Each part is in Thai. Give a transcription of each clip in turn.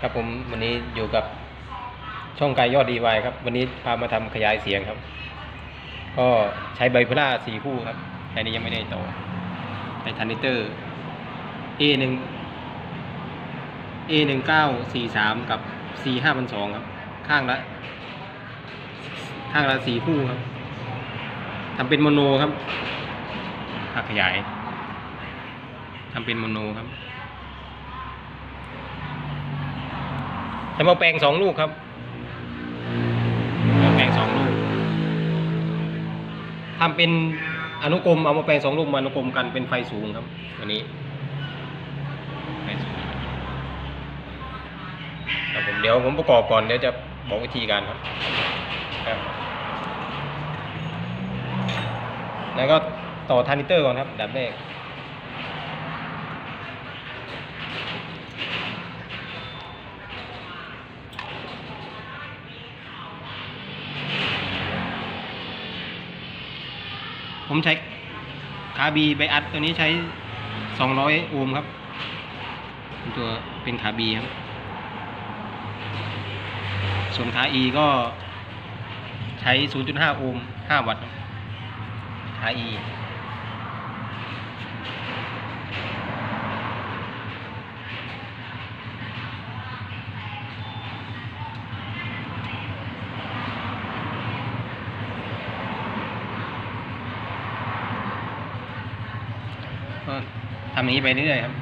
ครับผมวันนี้อยู่กับช่องกายยอดดีวายครับ วันนี้พามาทำขยายเสียงครับ ก็ใช้ไบพล่าสี่คู่ครับแต่นี้ยังไม่ได้ต่อใช้ทันนิเตอร์ A หนึ่ง A หนึ่งเก้าสี่สามกับ C ห้าพันสองครับ ข้างละข้างละสี่คู่ครับทำเป็นโมโนครับภาขยายทำเป็นโมโนครับ ใช้หม้อแปลงสองลูกครับม้อแปลงสองลูกทำเป็นอนุกรมเอาม้อแปลงสองลูกมาอนุกรมกันเป็นไฟสูงครับวันนี้ไฟสูงครับผมเดี๋ยวผมประกอบก่อนเดี๋ยวจะบอกวิธีการครับครับแล้วก็ต่อทานิเตอร์ก่อนครับดับแรก ผมใช้คาบีไบอัดตัวนี้ใช้200โอห์มครับเป็นตัวเป็นขาบีครับ ส่วนขา E ก็ใช้ 0.5 โอห์ม 5 วัตต์ครับขา E ก็ทำอย่างนี้ไปเรื่อยครับ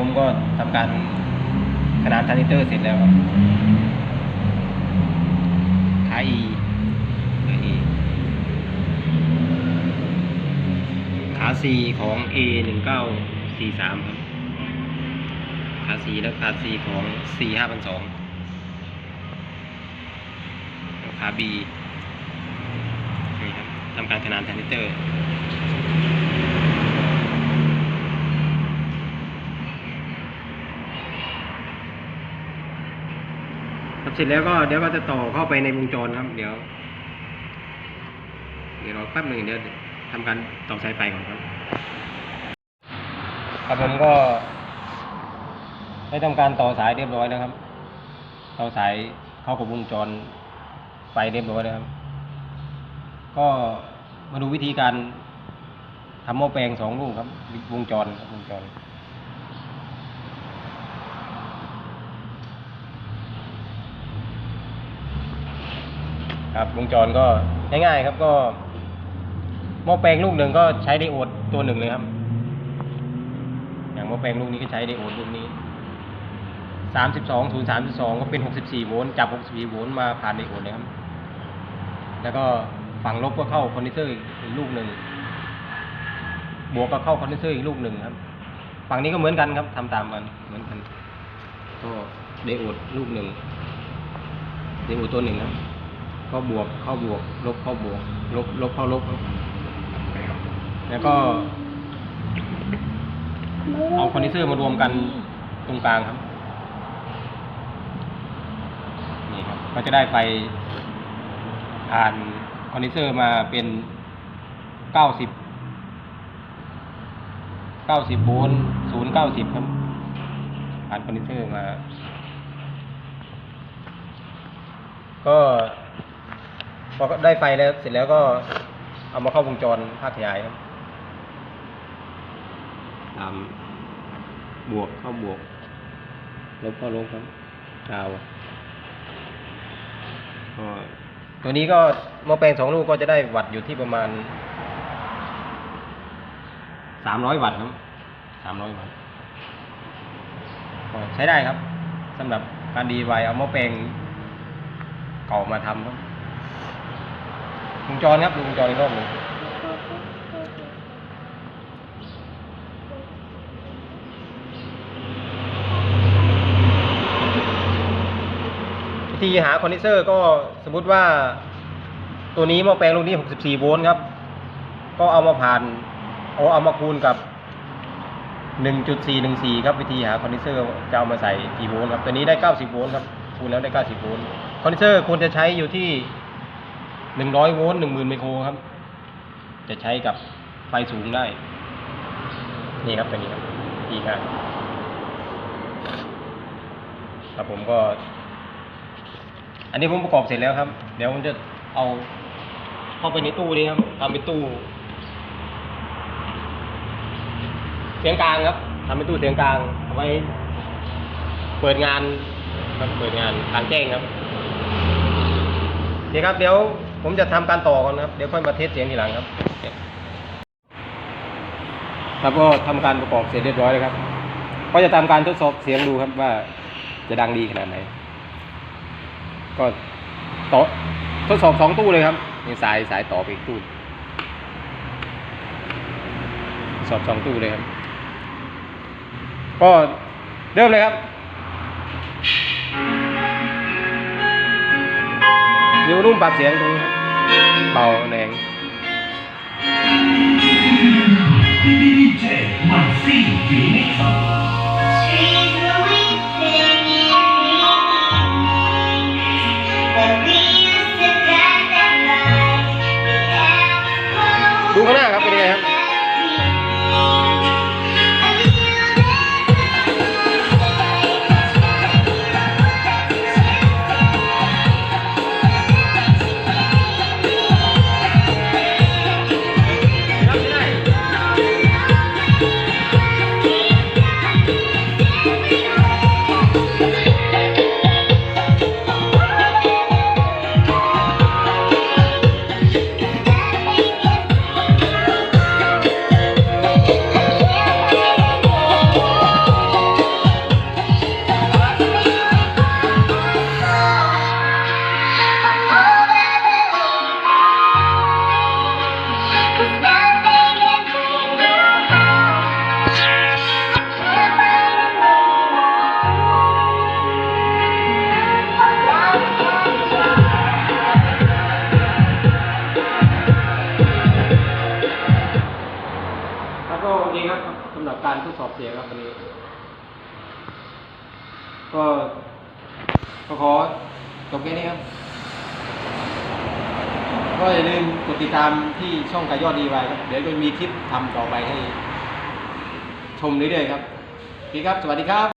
ผมก็ทำการขนานทานิเตอร์เสร็จแล้วครับขา E ขา E ขา C ของ A หนึ่งเก้าสี่สามครับขา C และขา C ของ C ห้าพันสองขา B นี่ครับทำการขนานทานิเตอร์ เสร็จแล้วก็เดี๋ยวก็จะต่อเข้าไปในวงจรครับ เดี๋ยว เดี๋ยวรอแป๊บหนึ่งเดี๋ยวทำการต่อสายไฟก่อนครับ ครับผมก็ ได้ทำการต่อสายเรียบร้อยแล้วครับ ต่อสายเข้ากับวงจรไฟเรียบร้อยแล้วครับ ก็มาดูวิธีการทำหม้อแปลงสองลูกครับ วงจรวงจร ครับวงจรก็ง่ายๆครับก็หม้อแปลงลูกหนึ่งก็ใช้ไดโอดตัวหนึ่งเลยครับ อย่างหม้อแปลงลูกนี้ก็ใช้ไดโอดลูกนี้สามสิบสองศูนย์สามสิบสองก็เป็นหกสิบสี่โวลต์จับหกสิบสี่โวลต์มาผ่านไดโอดเลยครับ แล้วก็ฝั่งลบก็เข้าคอนดิเซอร์อีกลูกหนึ่งบวกก็เข้าคอนดิเซอร์อีกลูกหนึ่งครับ ฝั่งนี้ก็เหมือนกันครับทำตามกันเหมือนกัน ก็ไดโอดลูกหนึ่งไดโอดตัวหนึ่งครับ ก็บวกเข้าบวก ลบเข้าบวก ลบลบเข้าลบ แล้วก็เอาคอนดิเซอร์มารวมกันตรงกลางครับ นี่ครับ ก็จะได้ไฟผ่านคอนดิเซอร์มาเป็นเก้าสิบเก้าสิบโวลต์ศูนย์เก้าสิบครับ ผ่านคอนดิเซอร์มา ก็ พอได้ไฟแล้วเสร็จแล้วก็เอามาเข้าวงจรภาคขยายครับตามบวกเข้าบวก ลบเข้าลบครับกาวก็ตัวนี้ก็หม้อแปลงสองลูกก็จะได้วัตต์อยู่ที่ประมาณสามร้อยวัตต์ครับสามร้อยวัตต์ก็ใช้ได้ครับสำหรับการดีไวเอาหม้อแปลงเก่ามาทำครับ วงจรครับดูวงจรอีกรอบหนึ่งวิธีหาคอนดิเซอร์ก็สมมุติว่า ตัวนี้หม้อแปลงลูกนี้ 64 โวลต์ครับ ก็เอามาผ่านเอาเอามาคูณกับ 1.414 ครับวิธีหาคอนดิเซอร์จะเอามาใส่กี่โวลต์ครับ ตัวนี้ได้ 90 โวลต์ครับคูณแล้วได้ 90 โวลต์คอนดิเซอร์ควรจะใช้อยู่ที่ 100โวลต์10,000ไมโครครับ จะใช้กับไฟสูงได้ นี่ครับตัวนี้ครับดีครับครับผมก็ อันนี้ผมประกอบเสร็จแล้วครับ เดี๋ยวผมจะเอาเข้าไปในตู้นี้ครับทำเป็นตู้ เสียงกลางครับทำเป็นตู้เสียงกลางเอาไว้ เปิดงานครับเปิดงานกลางแจ้งครับโอเคครับเดี๋ยว ผมจะทำการต่อก่อนนะครับ เดี๋ยวค่อยมาเทสเสียงทีหลังครับ ครับก็ทำการประกอบเสร็จเรียบร้อยแล้วครับ ก็จะทำการทดสอบเสียงดูครับว่าจะดังดีขนาดไหน ก็ต่อทดสอบสองตู้เลยครับมีสายสายต่อไปอีกตู้ทดสอบสองตู้เลยครับ ก็เริ่มเลยครับ มีวอลุ่มปรับเสียงดูเบาแรงดูข้างหน้าครับ เสียงครับวันนี้ ก็ก็ขอจบแค่นี้ครับ ก็อย่าลืมกดติดตามที่ช่องกายยอดดีไว้ครับ เดี๋ยวจะมีคลิปทำต่อไปให้ ชมเรื่อยๆครับพี่ครับ สวัสดีครับ